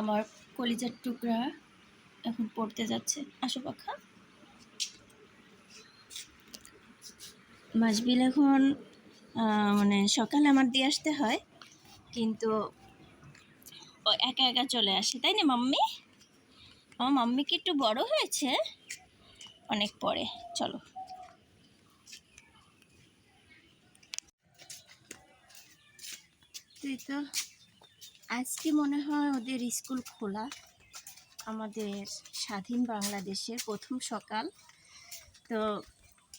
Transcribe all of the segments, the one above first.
আমার কলিজার টুকরা এখন পড়তে যাচ্ছে। আসো পাখা। মাসবিল এখন মানে সকালে আমার দিয়ে আসতে হয়, কিন্তু একা একা চলে আসে, তাই না মাম্মি? আমার মাম্মি কি একটু বড় হয়েছে? অনেক পরে, চলো। তো। আজকে মনে হয় ওদের স্কুল খোলা। আমাদের স্বাধীন বাংলাদেশের প্রথম সকাল। তো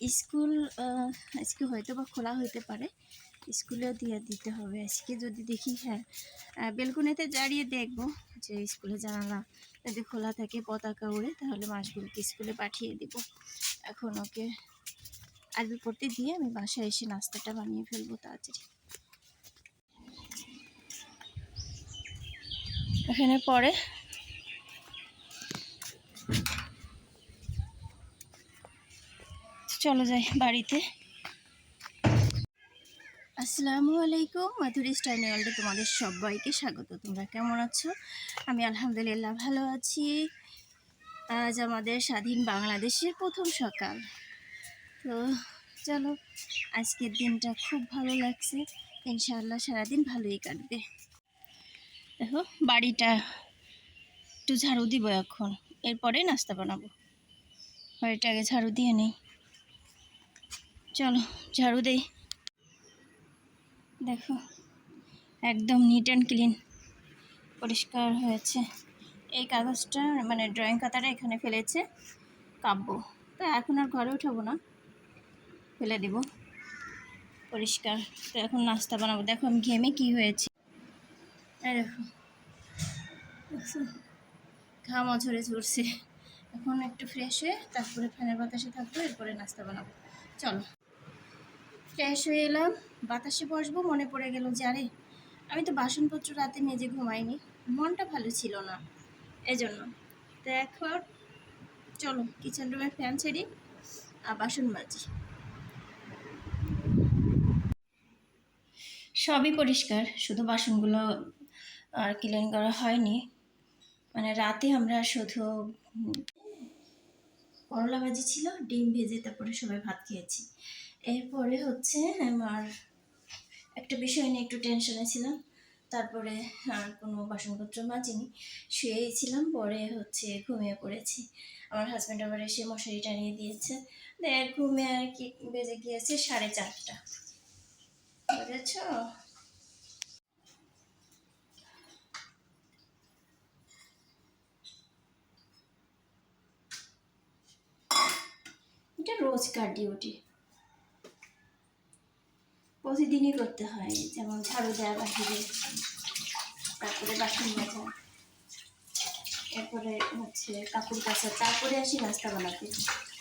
স্কুল আজকে হয়তো বা খোলা হইতে পারে। স্কুলেও দিয়ে দিতে হবে। আজকে যদি দেখি হ্যাঁ বেলকুনিতে দাঁড়িয়ে দেখব যে স্কুলে জানালা যদি খোলা থাকে পতাকা উড়ে, তাহলে মাসগুলোকে স্কুলে পাঠিয়ে দিব। এখন ওকে আরবি পড়তে দিয়ে আমি বাসায় এসে নাস্তাটা বানিয়ে ফেলব তাড়াতাড়ি। এখানে পরে। চলো যাই বাড়িতে। আসসালামু আলাইকুম, মাধুরী স্টাইল ওয়ার্ল্ডে তোমাদের সবাইকে স্বাগত। তোমরা কেমন আছো? আমি আলহামদুলিল্লাহ ভালো আছি। আজ আমাদের স্বাধীন বাংলাদেশের প্রথম সকাল। তো চলো, আজকের দিনটা খুব ভালো লাগছে। ইনশাআল্লাহ সারাদিন ভালোই কাটবে। দেখো, বাড়িটা একটু ঝাড়ু দিব এখন। এরপরে নাস্তা বানাবো। বাড়িটা আগে ঝাড়ু দিয়ে নেই। চলো, ঝাড়ু দেই। দেখো, একদম নিট অ্যান্ড ক্লিন পরিষ্কার হয়েছে। এই কাগজটা মানে ড্রয়িং খাতাটা এখানে ফেলেছে কাব্য তা এখন আর ঘরে উঠাবো না। ফেলে দিব। পরিষ্কার। তো এখন নাস্তা বানাবো। দেখো আমি ঘেমে কি হয়েছে। দেখো? ঘামও ঝরে ঝরছে। এখন একটু ফ্রেশ হয়ে তারপরে ফ্যানের বাতাসে থাকব, এরপরে নাস্তা বানাবো। চলো। ফ্রেশ হয়ে এলাম। বাতাসে বসবো, মনে পড়ে গেল যে, আরে, আমি তো বাসনপত্র রাতে মেজে ঘুমাইনি। মনটা ভালো ছিল না। এজন্য। তো এখন চলো কিচেন রুমে ফ্যান ছেড়ি আর বাসন মাজি। সবই পরিষ্কার, শুধু বাসনগুলো আর ক্লিন করা হয়নি। মানে রাতে আমরা শুধু করলা ভাজি ছিল, ডিম ভেজে তারপরে সবাই ভাত খেয়েছি। এরপরে হচ্ছে আমার একটা বিষয় নিয়ে একটু টেনশনে ছিলাম। তারপরে আর কোনো বাসনপত্র মাজিনি। শুয়েই ছিলাম, পরে হচ্ছে ঘুমিয়ে পড়েছি। আমার হাজব্যান্ড আবার এসে মশারি টানিয়ে দিয়েছে। দেখ ঘুমিয়ে আর কি বেজে গিয়েছে সাড়ে চারটা। বুঝেছ? এটা রোজকার ডিউটি প্রতিদিনই করতে হয়, যেমন ঝাড়ু দেওয়া বাহিরে, তারপরে বাসন মাজা, এরপরে হচ্ছে কাপড় কাচা, তারপরে আসি নাস্তা বানাতে।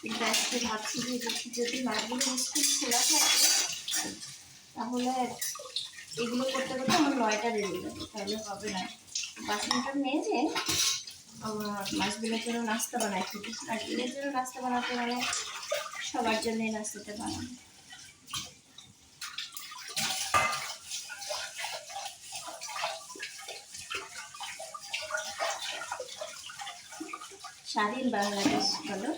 কিন্তু আজকে ভাবছি যে যদি- মাছগুলো স্কুল খোলা থাকে, তাহলে এগুলো করতে করতে আমার নয়টা বেজে যাবে, তাহলে হবে না। বাসনটা মেজে মাছগুলোর জন্য নাস্তা বানাই ফেলি মাছগুলোর জন্য নাস্তা বানাতে মানে সবার জন্যই নাস্তাটা বানানো। স্বাধীন বাংলাদেশ হলো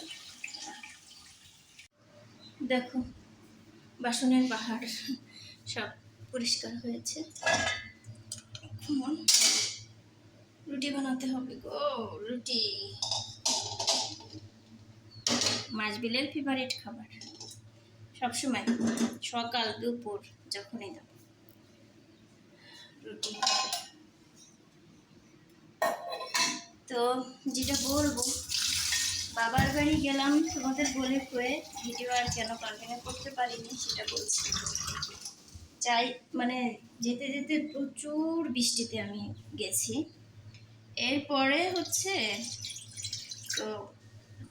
দেখো, বাসনের পাহাড় সব পরিষ্কার হয়েছে। রুটি বানাতে হবে গো, রুটি। মাছবিলের ফেভারিট খাবার। সবসময়, সকাল, দুপুর, যখনই দাও। রুটি তো যেটা বলব, বাবার বাড়ি গেলাম তোমাদের বলে কয়ে ভিডিও আর কেন কন্টিনিউ করতে পারিনি, সেটা বলছি। চাই মানে যেতে যেতে প্রচুর বৃষ্টিতে আমি গেছি। এরপরে হচ্ছে, তো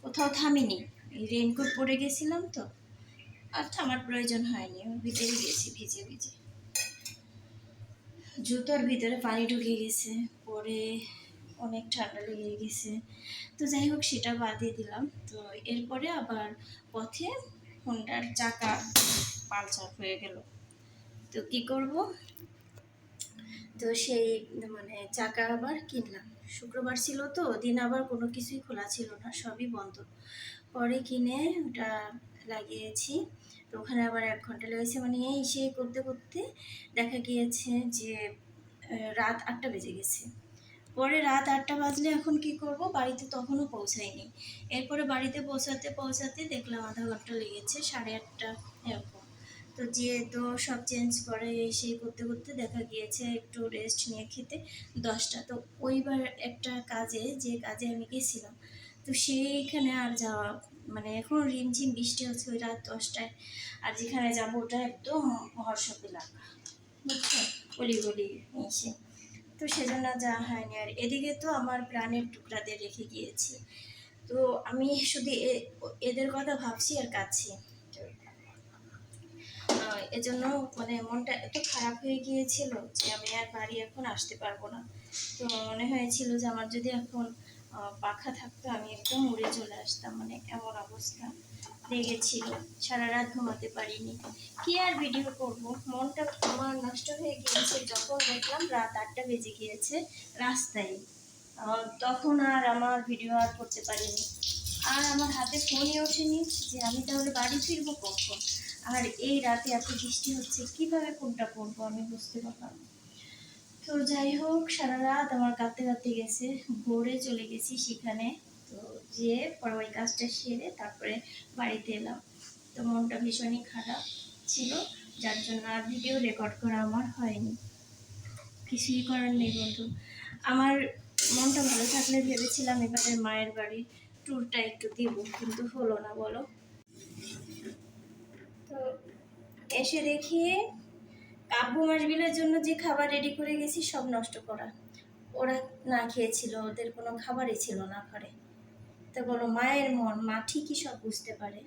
কোথাও থামিনি। রেনকোট পরে গেছিলাম তো, আর থামার প্রয়োজন হয়নি ভিতরে গেছি, ভিজে ভিজে। জুতোর ভিতরে পানি ঢুকে গেছে, পরে অনেক ঠান্ডা লেগে গেছে। তো যাই হোক, সেটা বাদই দিলাম। তো এরপরে আবার পথে হোন্ডার চাকা পালচার হয়ে গেল। তো কি করব? তো সেই মানে চাকা আবার কিনলাম। শুক্রবার ছিল তো, দিন আবার কোনো কিছুই খোলা ছিল না, সবই বন্ধ। পরে কিনে ওটা লাগিয়েছি। তো ওখানে আবার এক ঘণ্টা লেগেছে। মানে এই সেই করতে করতে দেখা গিয়েছে যে রাত আটটা বেজে গেছে। পরে রাত আটটা বাজলে এখন কি করব? বাড়িতে তখনও পৌঁছায়নি। এরপরে বাড়িতে পৌঁছাতে পৌঁছাতে দেখলাম আধা ঘণ্টা লেগেছে, সাড়ে আটটা এরকম। তো যে তো সব চেঞ্জ করে সেই করতে করতে দেখা গিয়েছে একটু রেস্ট নিয়ে খেতে দশটা। তো ওইবার একটা কাজে, যে কাজে আমি গেছিলাম, তো সেইখানে আর যাওয়া মানে এখন রিমঝিম বৃষ্টি হচ্ছে ওই রাত দশটায়। আর যেখানে যাব ওটা একদম হর্ষক এলাকা বুঝছ? গলি গলি এসে। তো সেজন্য যাওয়া হয়নি। আর এদিকে তো আমার প্রাণের টুকরাদের রেখে গিয়েছি। তো আমি শুধু এদের কথা ভাবছি আর কাছি এজন্য মানে মনটা এত খারাপ হয়ে গিয়েছিল যে আমি আর বাড়ি এখন আসতে পারব না। তো মনে হয়েছিল যে আমার যদি এখন পাখা থাকতো, আমি একদম উড়ে চলে আসতাম মানে এমন অবস্থা লেগেছিল। সারা রাত ঘুমাতে পারিনি। কি আর ভিডিও করব? মনটা আমার নষ্ট হয়ে গিয়েছে। যখন দেখলাম রাত আটটা বেজে গিয়েছে রাস্তায় তখন আর আমার ভিডিও আর করতে পারিনি। আর আমার হাতে ফোনই ওঠেনি যে আমি তাহলে বাড়ি ফিরবো কখন? আর এই রাতে এত বৃষ্টি হচ্ছে, কীভাবে কোনটা করব আমি বুঝতে পারলাম তো যাই হোক, সারা রাত আমার কাঁদতে কাঁদতে গেছে, ভোরে চলে গেছি সেখানে। তো যেয়ে পরে ওই কাজটা সেরে তারপরে বাড়িতে এলাম। তো মনটা ভীষণই খারাপ ছিল, যার জন্য আর ভিডিও রেকর্ড করা আমার হয়নি। কিছুই করার নেই বন্ধু। আমার মনটা ভালো থাকলে ভেবেছিলাম এবারে মায়ের বাড়ি ট্যুরটা একটু দিব, কিন্তু হলো না, বলো? তো এসে দেখি কাব্য মাসবিলের জন্য যে খাবার রেডি করে গেছি সব নষ্ট করা। ওরা না খেয়েছিল, ওদের কোনো খাবারই ছিল না ঘরে। তো বলো, মায়ের মন, মা ঠিকই সব বুঝতে পারে।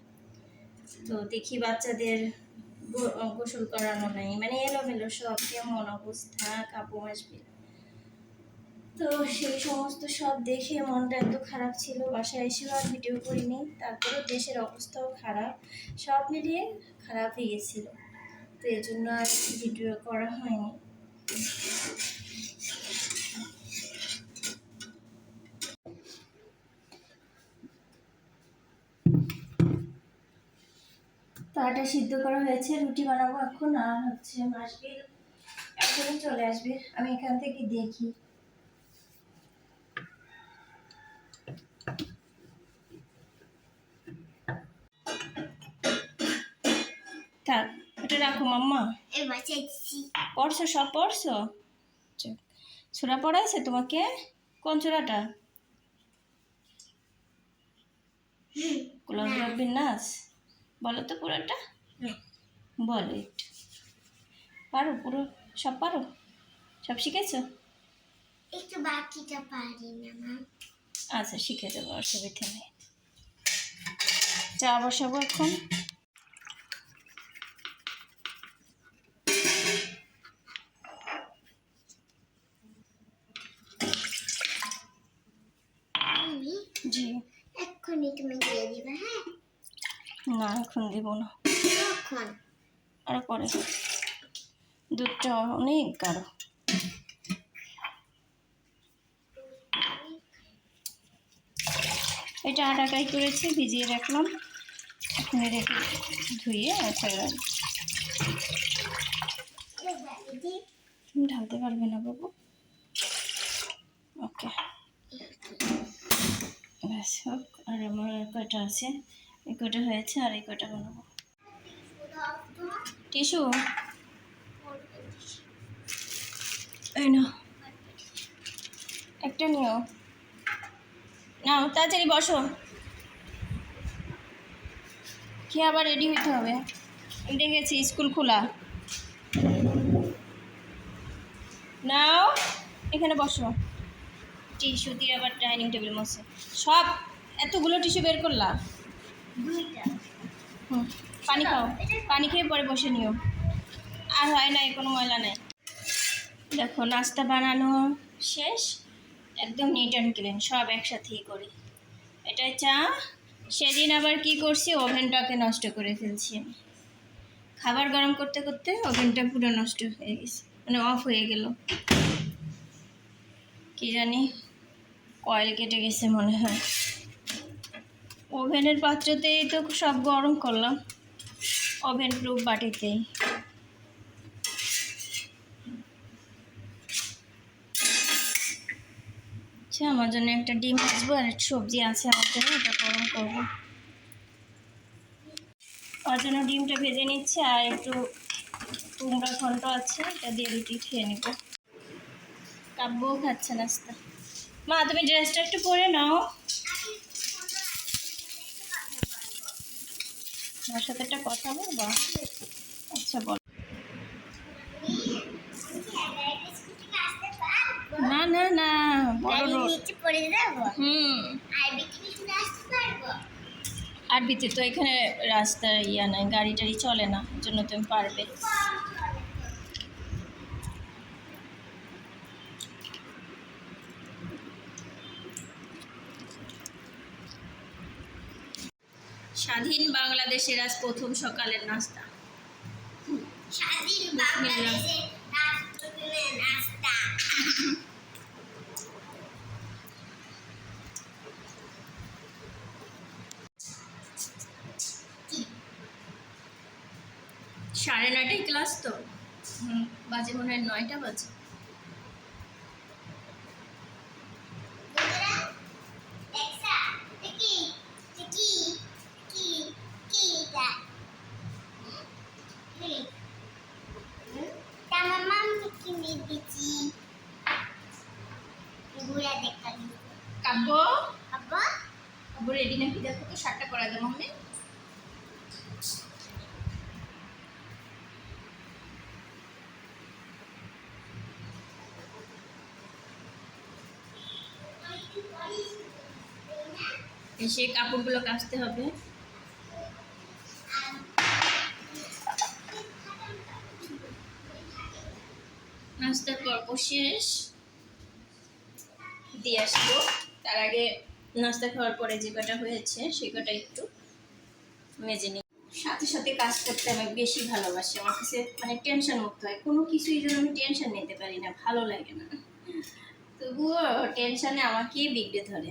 তো দেখি বাচ্চাদের গোসল করানো নেই। মানে এলোমেলো সব, কেমন অবস্থা কাব্য মাসবিল? তো সেই সমস্ত সব দেখে মনটা এত খারাপ ছিল। বাসায় এসেও আর ভিডিও করিনি। তারপরেও দেশের অবস্থাও খারাপ। সব মিলিয়ে খারাপ হয়ে গেছিল। তো এই জন্য আর ভিডিও করা হয়নি। তো আটা সিদ্ধ করা হয়েছে, রুটি বানাবো এখন। আর হচ্ছে মাসবিল এখনই চলে আসবে। আমি এখান থেকে দেখি। রাখো মাম্মা। পড়ছো সব পড়ছো? ছোড়া পড়াইছে তোমাকে? কোন ছোড়াটা বলো তো পুরোটা। বলো একটু। পারো পুরো সব পারো? সব শিখেছো? একটু বাকিটা পারি না মা। আচ্ছা শিখে দেবো অসুবিধা নেই। চা বসাবো এখন? এক্ষুনি তুমি দিয়ে দিবে হ্যাঁ? না এখন দিব না। কখন? আর পরে দুধটা অনেক গাঢ়। এটা আটাটাই করেছি ভিজিয়ে রাখলাম। এখন রেখে ধুয়ে। দিদি ঢালতে পারবে না বাবু। ওকে। ব্যাস, হোক, আর আমার কয়টা আছে? এই কয়টা হয়েছে আর এই কয়টা বানাবো? টিসু এই একটা নিও। নাও, তাড়াতাড়ি বসো। খেয়ে আবার রেডি হতে হবে? দেখেছি, স্কুল খোলা। নাও, এখানে বসো। টিস্যু দিয়ে আবার ডাইনিং টেবিল মশে সব এতগুলো টিস্যু বের করলা? দুইটা। হুম পানি খাও। পানি খেয়ে পরে বসে নিও। আর হয় নাই কোনো ময়লা নেই। দেখো নাস্তা বানানো শেষ। একদম নিট অ্যান্ড ক্লিন সব একসাথেই করি। এটা চা। সেদিন আবার কি করছি? ওভেনটাকে নষ্ট করে ফেলছি আমি। খাবার গরম করতে করতে ওভেনটা পুরো নষ্ট হয়ে গেছে। মানে অফ হয়ে গেল। কি জানি? কয়েল কেটে গেছে মনে হয়। ওভেনের পাত্রতেই তো সব গরম করলাম। ওভেন প্রুফ বাটিতেই। আচ্ছা আমার জন্য একটা ডিম আসব আর সবজি আছে আমার জন্য, এটা গরম করব। ওর জন্য ডিমটা ভেজে নিচ্ছে আর একটু কুমড়া ঘন্ট আছে, এটা দিয়ে রুটি খেয়ে নিব। কাব্যও খাচ্ছে নাস্তা। মা তুমি ড্রেসটা একটু পরে নাও। আমার সাথে একটা কথা বলব? আচ্ছা বল। না না না হুম। আর বিক্রি করে আসতে পারব? আর বিতে তো এখানে রাস্তার ইয়া নাই গাড়ি টাড়ি চলে না জন্য তুমি পারবে। স্বাধীন বাংলাদেশের আজ প্রথম সকালের নাস্তা। স্বাধীন বাংলাদেশের নাস্তা। সাড়ে নয়টায় ক্লাস তো? হুম বাজে মনে হয় নয়টা বাজে বন্ধুরা দেখছা দেখি দেখি কি কি এটা হুম তার মাম্মা কিনে দিচ্ছি ঘুরে দেখা কাব্য আব্বা কাব্য রেডি নাকি দেখো তো শার্টটা করা দেবো আমি এসে কাপড়গুলো কাচতে হবে। নাস্তার পর্ব শেষ। দিয়ে আসব। তার আগে নাস্তা খাওয়ার পরে যে কটা হয়েছে, সে কটা একটু মেজে নিই। সাথে সাথে কাজ করতে আমি বেশি ভালোবাসি। আমার কাছে মানে টেনশন মুক্ত হয়। কোনো কিছুই যেন আমি টেনশন নিতে পারি না। ভালো লাগে না। তবুও টেনশনে আমাকেই বিগড়ে ধরে।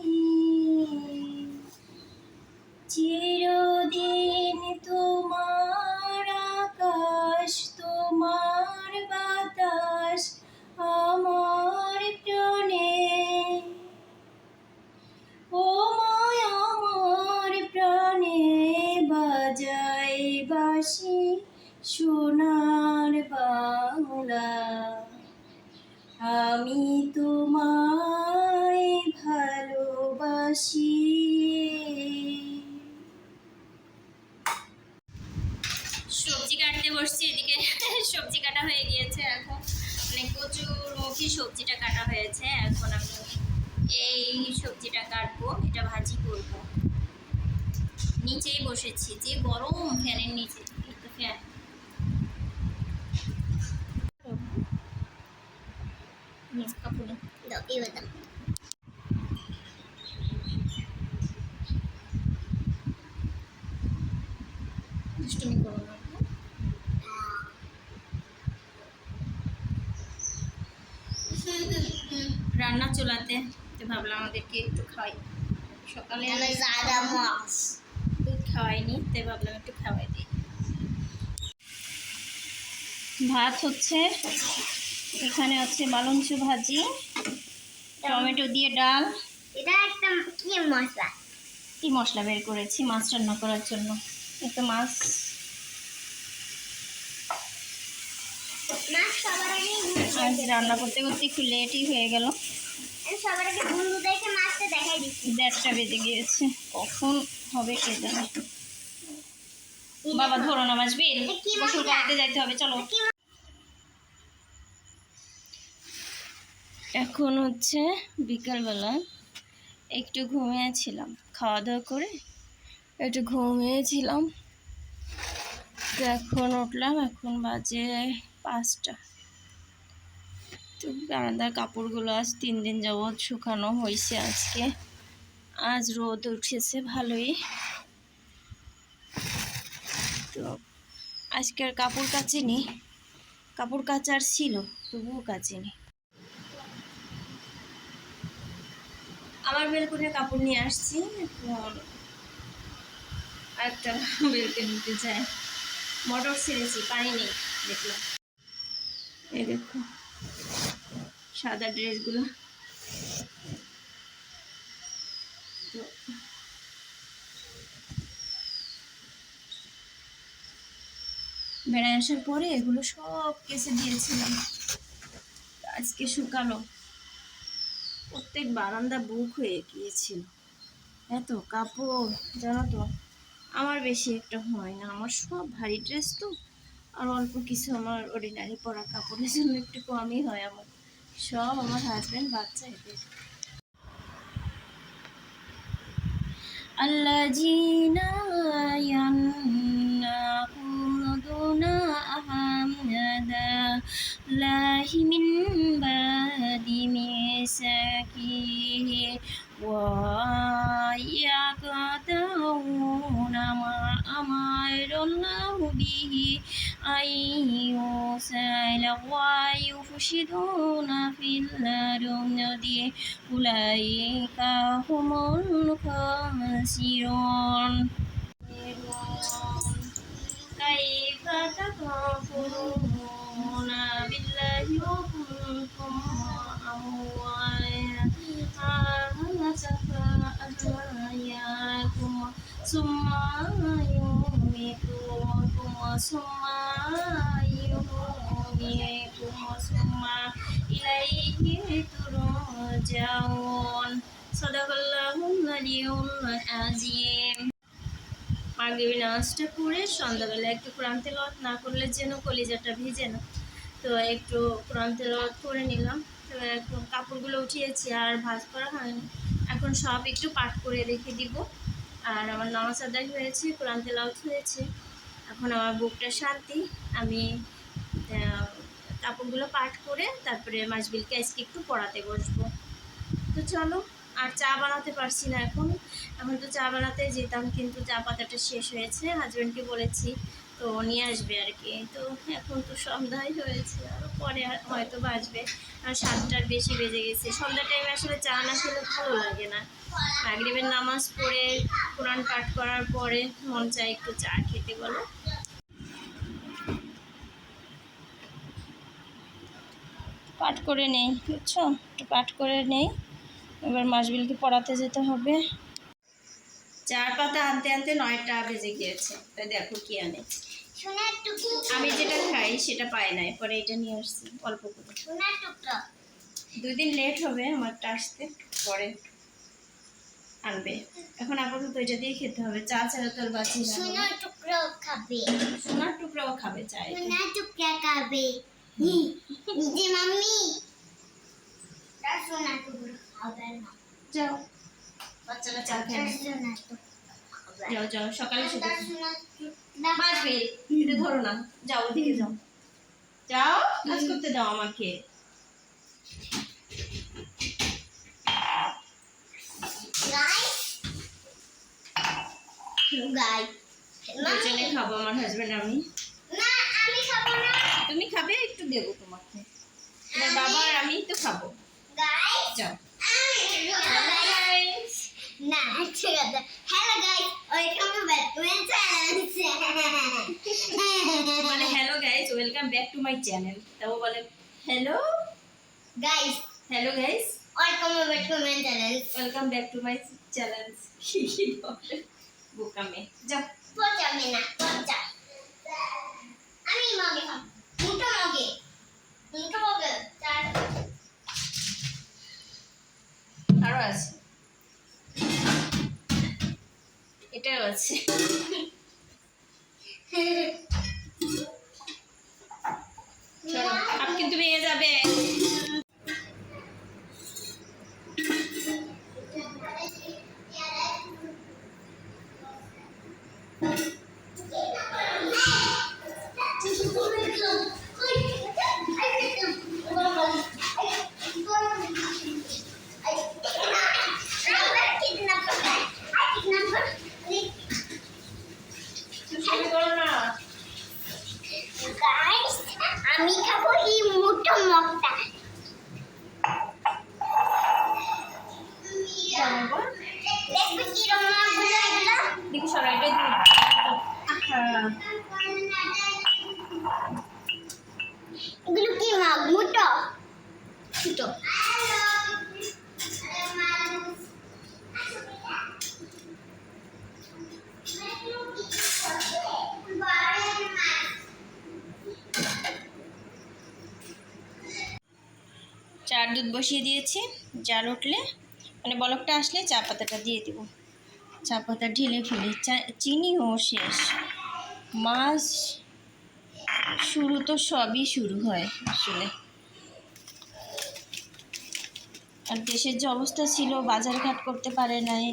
নিচেই যে গরম ফ্যানের নিচে ফ্যান। রান্না চলাতে ভাবলাম আমাদেরকে একটু খাওয়াই। সকালে আমি জাদা মাছ দুধ খাওয়াইনি তাই ভাবলাম একটু খাওয়াই দিই ভাত হচ্ছে। এখানে আছে মালঞ্চ ভাজি টমেটো দিয়ে ডাল। এটা একটা কি মশলা? কি মশলা বের করেছি? মাছ রান্না করার জন্য। একটু মাছ। আজ রান্না করতে করতে একটু লেটই হয়ে গেল। সবার আগে বন্ধু মাছটা দেখাই দিচ্ছি। দেড়টা বেজে গিয়েছে। কখন হবে কে জানে। বাবা ধরো না বাসবি গোসল? করাতে যাইতে হবে চলো। এখন হচ্ছে বিকালবেলা একটু ঘুমিয়েছিলাম খাওয়া দাওয়া করে একটু ঘুমিয়েছিলাম। তো এখন উঠলাম, এখন বাজে পাঁচটা। তো বারান্দার কাপড়গুলো আজ তিন দিন যাবৎ শুকানো হয়েছে আজকে। আজ রোদ উঠেছে ভালোই। তো আজকের কাপড় কাচিনি, কাপড় কাচার ছিল, তবুও কাচিনি। আমার বেলকুনে কাপড় নিয়ে আসছি একটা বেলকে নিতে চাই। মটর ছেড়েছি পানি নেই দেখলাম। এই দেখো, সাদা ড্রেসগুলো। বেড়ায় আসার পরে এগুলো সব কেসে দিয়েছিলাম। আজকে শুকালো। প্রত্যেক বারান্দা বুক হয়ে গিয়েছিল এত কাপড় জানো তো আমার বেশি একটা হয় না আমার সব ভারী ড্রেস তো আর অল্প কিছু আমার অর্ডিনারি পরা কাপড়ের জন্য একটু কমই হয় আমার সব আমার হাজব্যান্ড বাচ্চা এদের الذين ينقضون أحد الله من بعد ميثاقه ويقطعون ما أمر الله به أن يوصل ويفسدون في الأرض أولئك هم الخاسرون كيف تكفرون بالله وكنتم أمواتا ثم يميتكم ثم يحييكم ثم إليه ترجعون صدق الله العلي العظيم মাগরিবি নামাজটা পড়ে সন্ধ্যাবেলা একটু কোরআন তেলাওয়াত না করলে যেন কলিজাটা ভিজে না। তো একটু কোরআন তেলাওয়াত করে নিলাম। তো এখন কাপড়গুলো উঠিয়েছি, আর ভাজ করা হয়নি। এখন সব একটু পাঠ করে রেখে দিব। আর আমার নামাজ আদায় হয়েছে, কোরআন তেলাওয়াত হয়েছে। এখন আমার বুকটা শান্তি। আমি কাপড়গুলো পাঠ করে তারপরে মাসবিলকে আজকে একটু পড়াতে বসবো। তো চলো, আর চা বানাতে পারছি না এখন। এখন তো চা বানাতে যেতাম, কিন্তু চা পাতাটা শেষ হয়েছে। হাজব্যান্ডকে বলেছি, তো নিয়ে আসবে আর কি। তো এখন তো সন্ধ্যায় হয়েছে আরও পরে আর হয়তো বাজবে আর সাতটার বেশি বেজে গেছে। সন্ধ্যা টাইমে আসলে চা না খেলে ভালো লাগে না। মাগরিবের নামাজ পড়ে, কোরআন পাঠ করার পরে মন চায় একটু চা খেতে, বলো। পাঠ করে নেই, বুঝছ? একটু পাঠ করে নেই। এবার মাসবিলকে পড়াতে যেতে হবে। চার পাতা আনতে আনতে নয়টা বেজে গিয়েছে। তাই দেখো কি আনে আমি যেটা খাই সেটা পাই নাই পরে এটা নিয়ে আসছি অল্প করে। দুই দিন লেট হবে আমারটা আসতে পরে আনবে। এখন আপাতত এটা দিয়ে খেতে হবে চা ছাড়া তোর বাঁচি সোনার টুকরো খাবে। সোনার টুকরাও খাবে চা এটা। সোনার টুকরা খাবে। যে মাম্মি। সোনার টুকরো খাবে না। যাও। বাচ্চারা চা যাও যাও সকালে বাঁচবে এটা ধরো না। যাও ওদিকে যাও। যাও কাজ করতে দাও আমাকে। খাব আমার হাজবেন্ড আমি। না আমি খাব না। তুমি খাবে একটু দেবো তোমাকে। বাবা আর আমি তো খাব। যাও। না ঠিক আছে hello guys welcome to back to my channel মানে hello guys welcome back to my channel তাও বলে hello guys hello guys welcome back to my channel welcome back to my channel বোকামে যাও পচা মেনা পচা। আমি মগে খাম মুটো মগে মুটো মগে চার আরও আছে। এটাও আছে চলো আপ কিন্তু পেয়ে যাবে Hey! আমি খাব এই মোটা মগটা দেখবে কিরম মগগুলো এগুলো দেখি সরাই এটা দিই হ্যাঁ এগুলো কি মগ মোটো ছোটো চার দুধ বসিয়ে দিয়েছি জাল উঠলে মানে বলকটা আসলে চা পাতাটা দিয়ে দিব। চা পাতা ঢেলে ফেলি, চা চিনিও শেষ। মাছ শুরু তো সবই শুরু হয় আসলে। আর দেশের যে অবস্থা ছিল, বাজারঘাট করতে পারে নাই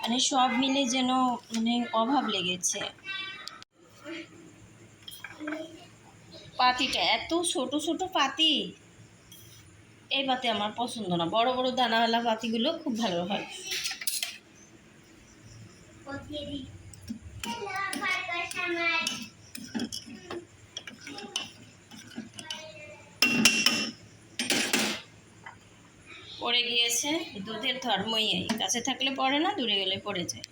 মানে সব মিলে যেন মানে অভাব লেগেছে। পাতিটা এত ছোট ছোট পাতি। এই পাতি আমার পছন্দ না। বড় বড় দানাওয়ালা পাতিগুলো খুব ভালো হয়। পড়ে গিয়েছে দুধের ধর্মই এই কাছে থাকলে পড়ে না, দূরে গেলে পড়ে যায়।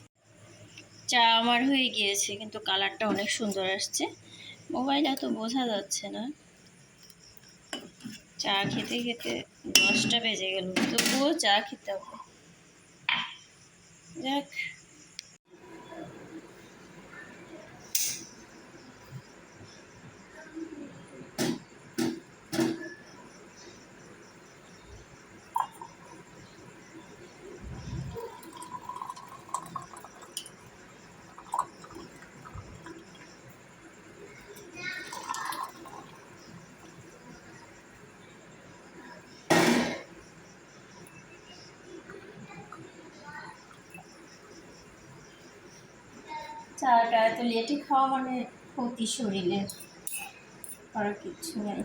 চা আমার হয়ে গিয়েছে, কিন্তু কালারটা অনেক সুন্দর আসছে। মোবাইলে তো বোঝা যাচ্ছে না। চা খেতে খেতে দশটা বেজে গেল তবুও চা খেতে হবে। যাক। চাটা এত লেটে খাওয়া মানে ক্ষতি শরীরে আর কিছু নেই।